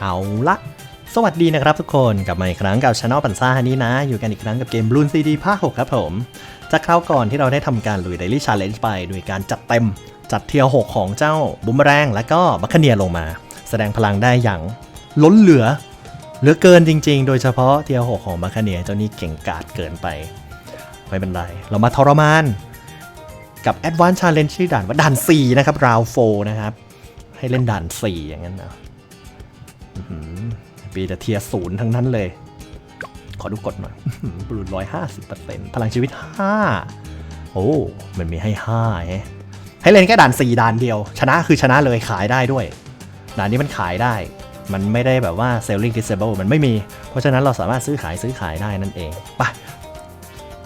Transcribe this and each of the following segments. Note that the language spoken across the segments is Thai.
เอาละสวัสดีนะครับทุกคนกลับมาอีกครั้งกับช anel ปันซ่านี้นะ อยู่กันอีกครั้งกับเกม b l o o n CD ภาค6ครับผม จากคราวก่อนที่เราได้ทำการลุย Daily Challenge ไปโดยการจัดเต็ม จัดเทียร์6ของเจ้าบุมแรงและก็บัคเนียลงมา แสดงพลังได้อย่างล้นเหลือ เหลือเกินจริง ๆ โดยเฉพาะเทียร์6ของบัคเนียเจ้านี่เก่งกาจเกินไปไม่เป็นไร เรามาทรมาน กับ Advanced Challenge ชื่อด่านว่าด่าน 4 นะครับ Round 4นะครับ ให้เล่นด่าน 4 อย่างนั้นนะ ปีแต่เทียศูนย์ทั้งนั้นเลย ขอดูกดหน่อยบรูนร้อยห้าสิบเปอร์เซ็นต์พลังชีวิตห้าโอ้ มันมีให้ห้าฮะให้เล่นแค่ด่านสี่ด่านเดียว ชนะคือชนะเลยขายได้ด้วย ด่านนี้มันขายได้ มันไม่ได้แบบว่า selling disable มันไม่มี เพราะฉะนั้นเราสามารถซื้อขายซื้อขายได้นั่นเอง ไป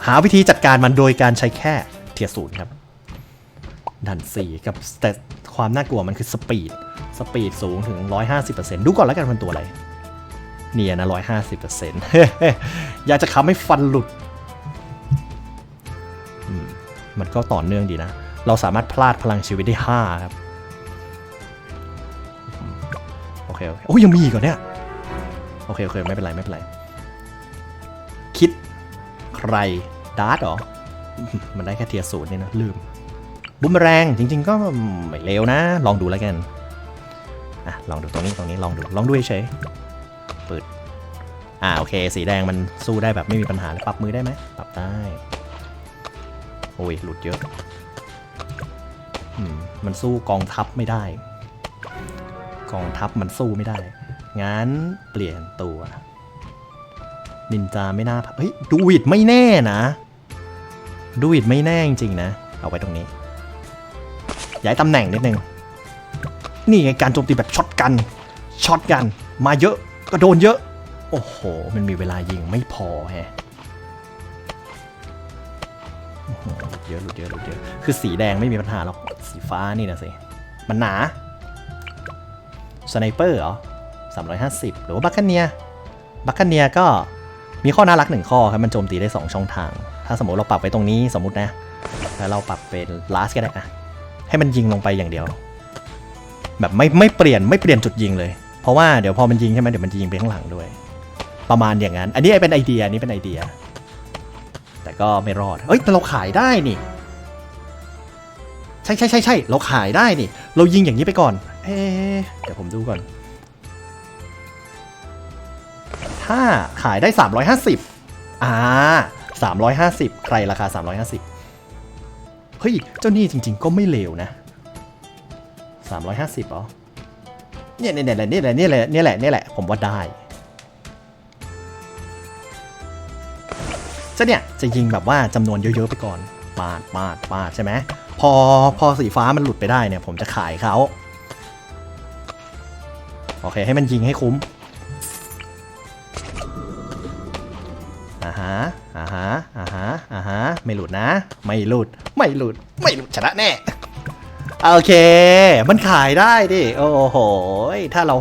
หาวิธีจัดการมันโดยการใช้แค่เทียศูนย์ครับ ด่านสี่กับแต่ความน่ากลัวมันคือสปีด สปีดสูงถึง 150%ดูก่อนแล้วกันมันตัวอะไร เนี่ยนะ 150%อยากจะค้ำให้ฟันหลุด มันก็ต่อเนื่องดีนะ เราสามารถพลาดพลังชีวิตได้ 5 ครับ โอเค โอเคโอ้ยังมีอีกเหรอเนี่ย โอเค โอเค ไม่เป็นไร ไม่เป็นไร คิดใครดาร์ตหรอ มันได้แค่เทียร์ศูนย์เนี่ยนะ ลืม บุมแรงจริง ๆ ก็ไม่เลวนะ ลองดูแล้วกันอะลองดูตรงนี้ตรงนี้ลองดูลองดูเฉยๆปิดอ่าโอเค สีแดงมันสู้ได้แบบไม่มีปัญหาเลยปรับมือได้ไหมปรับได้โอ้ยหลุดเยอะอืมมันสู้กองทัพไม่ได้ กองทัพมันสู้ไม่ได้งั้นเปลี่ยนตัวนินจาไม่น่าเฮ้ยดูวิดไม่แน่นะ ดูวิดไม่แน่จริงๆนะ เอาไว้ตรงนี้ ย้ายตำแหน่งนิดนึง นี่ไงการโจมตีแบบช็อตกันช็อตกันมาเยอะก็โดนเยอะ โอ้โห มันมีเวลายิงไม่พอแฮะโอ้โหลุดเยอะหลุดเยอะหลุดเยอะคือสีแดงไม่มีปัญหาหรอกสีฟ้านี่นะสิ มันหนาสไนเปอร์เหรอ 350 หรือว่าบัคเนียบัคเนียก็มีข้อน่ารักหนึ่งข้อครับ มันโจมตีได้ 2 ช่องทาง ถ้าสมมติเราปรับไปตรงนี้สมมตินะ แล้วเราปรับเป็น last ก็ได้อะ ให้มันยิงลงไปอย่างเดียว แบบไม่ไม่เปลี่ยนไม่เปลี่ยนจุดยิงเลย เพราะว่าเดี๋ยวพอมันยิงใช่ไหมเดี๋ยวมันจะยิงไปข้างหลังด้วย ประมาณอย่างนั้น อันนี้เป็นไอเดียอันนี้เป็นไอเดีย แต่ก็ไม่รอดเอ้ยแต่เราขายได้นี่ใช่ใช่ใช่ใช่เราขายได้นี่ เรายิงอย่างนี้ไปก่อน เอ๊เดี๋ยวผมดูก่อน ถ้าขายได้ 350 อ่า 350 ใครราคา 350 เฮ้ย เจ้านี่จริง ๆ ก็ไม่เลวนะ 350เหรอเนี่ยเนี่ยเนี่ยเนี่ยเนี่ยแหละเนี่ยแหละเนี่ยแหละ ผมว่าได้จะเนี่ยจะยิงแบบว่าจำนวนเยอะ ๆ ไปก่อน ปาดปาดปาดใช่ไหมพอพอสีฟ้ามันหลุดไปได้เนี่ย ผมจะขายเขาโอเค ให้มันยิงให้คุ้ม อ่าฮะอ่าฮะอ่าฮะอ่าฮะไม่หลุดนะ ไม่หลุด ไม่หลุด ไม่หลุดชนะแน่ โอเค มันขายได้ดิ โอ้โห ถ้าเรา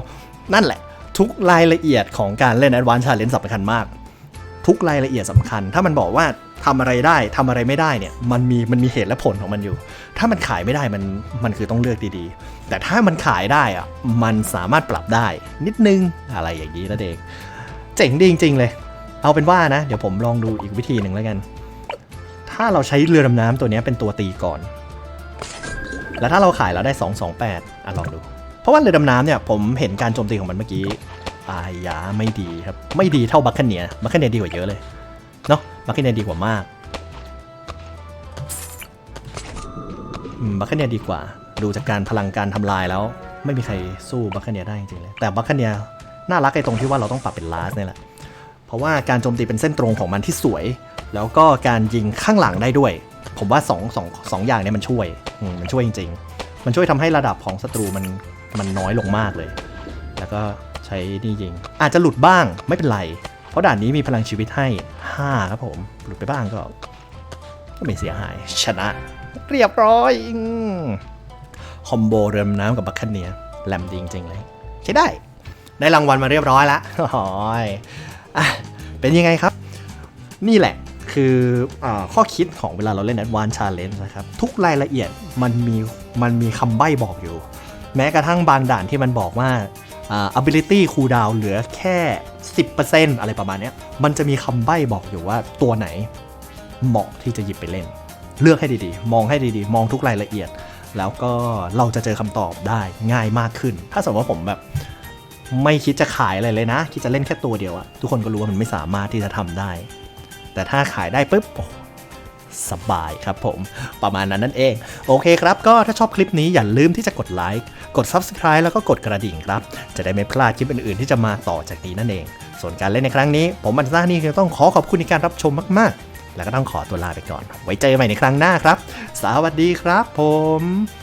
นั่นแหละ ทุกรายละเอียดของการเล่น Advanced Challenge สำคัญมาก ทุกรายละเอียดสำคัญ ถ้ามันบอกว่าทำอะไรได้ทำอะไรไม่ได้เนี่ย มันมี มันมีเหตุและผลของมันอยู่ ถ้ามันขายไม่ได้ มัน มันคือต้องเลือกดีๆ แต่ถ้ามันขายได้อะมันสามารถปรับได้ นิดนึง อะไรอย่างนี้นะเด็กเจ๋งดีจริงๆเลย เอาเป็นว่านะ เดี๋ยวผมลองดูอีกวิธีหนึ่งแล้วกัน ถ้าเราใช้เรือดำน้ำตัวนี้เป็นตัวตีก่อน แล้วถ้าเราขายเราได้ 228อะลองดู เพราะว่าเรือดำน้ำเนี่ยผมเห็นการโจมตีของมันเมื่อกี้อายาไม่ดีครับ ไม่ดีเท่าบัคเนียบัคเนียดีกว่าเยอะเลย เนาะบัคเนียดีกว่ามากบัคเนียดีกว่า ดูจากการพลังการทำลายแล้ว ไม่มีใครสู้บัคเนียได้จริงๆเลย แต่บัคเนียน่ารักไอ้ตรงที่ว่าเราต้องปรับเป็นลาสเนี่ยแหละ เพราะว่าการโจมตีเป็นเส้นตรงของมันที่สวย แล้วก็การยิงข้างหลังได้ด้วย ผมว่า2องสองสองอย่างนี้มันช่วยมันช่วยจริง ๆ มันช่วยทำให้ระดับของศัตรูมันมันน้อยลงมากเลย แล้วก็ใช้นี่ยิง อาจจะหลุดบ้างไม่เป็นไร เพราะด่านนี้มีพลังชีวิตให้ 5 ครับผม หลุดไปบ้างก็ ก็ไม่เสียหาย ชนะ เรียบร้อยคอมโบเรือมน้ำกับบัคคเนียแหลมดีจริงๆเลย ใช้ได้ ได้รางวัลมาเรียบร้อยแล้วโอ้ยอะ เป็นยังไงครับ นี่แหละคืออข้อคิดของเวลาเราเล่น Advanced Challenge นะครับ ทุกรายละเอียดมันมีมันมีคำใบ้บอกอยู่ แม้กระทั่งบางด่านที่มันบอกว่า ability cooldown เหลือแค่ 10%อะไรประมาณนี้มันจะมีคำใบ้บอกอยู่ว่าตัวไหนเหมาะที่จะหยิบไปเล่น เลือกให้ดีๆ มองให้ดีๆ มองทุกรายละเอียด แล้วก็เราจะเจอคำตอบได้ง่ายมากขึ้น ถ้าสมมติว่าผมแบบ ไม่คิดจะขายอะไรเลยนะ คิดจะเล่นแค่ตัวเดียวอะทุกคนก็รู้ว่ามันไม่สามารถที่จะทำได้ แต่ถ้าขายได้ปุ๊บสบายครับผม ประมาณนั้นนั่นเอง โอเคครับ ก็ถ้าชอบคลิปนี้อย่าลืมที่จะกดไลค์กด Subscribe แล้วก็กดกระดิ่งครับ จะได้ไม่พลาดคลิปอื่นๆ ที่จะมาต่อจากนี้นั่นเอง ส่วนการเล่นในครั้งนี้ ผมมันซ่านี่คือต้องขอขอบคุณในการรับชมมากๆ แล้วก็ต้องขอตัวลาไปก่อน ไว้เจอกันใหม่ในครั้งหน้าครับ สวัสดีครับผม